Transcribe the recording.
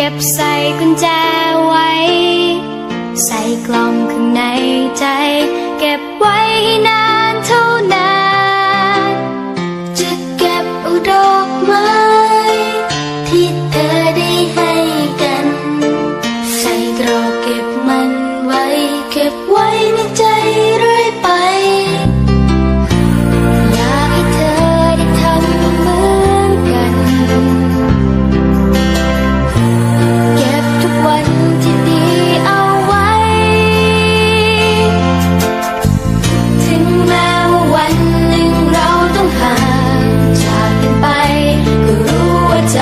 เก็บใส่กุญแจไว้ ใส่กล่องข้างในใจ เก็บไว้ให้นานเท่านานจะเก็บอุดอกไม้ที่เธอได้ให้กัน ใส่กรอเก็บมัน ใจ